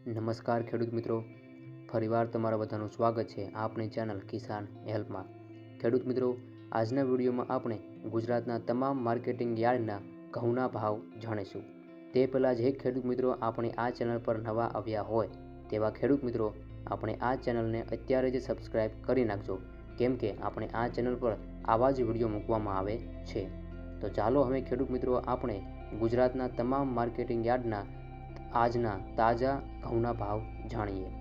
નમસ્કાર ખેડૂત મિત્રો. ફરીવાર તમારા બધાનું સ્વાગત છે આપણી ચેનલ કિસાન હેલ્પમાં. ખેડૂત મિત્રો, આજના વિડીયોમાં આપણે ગુજરાતના તમામ માર્કેટિંગ યાર્ડના ઘઉંના ભાવ જાણીશું. તે પહેલાં જે ખેડૂત મિત્રો આપણી આ ચેનલ પર નવા આવ્યા હોય, તેવા ખેડૂત મિત્રો, આપણે આ ચેનલને અત્યારે જ સબસ્ક્રાઈબ કરી નાખજો, કેમ કે આપણે આ ચેનલ પર આવા જ વીડિયો મૂકવામાં આવે છે. તો ચાલો હવે ખેડૂત મિત્રો, આપણે ગુજરાતના તમામ માર્કેટિંગ યાર્ડના આજના તાજા ઘઉંના ભાવ જાણીએ.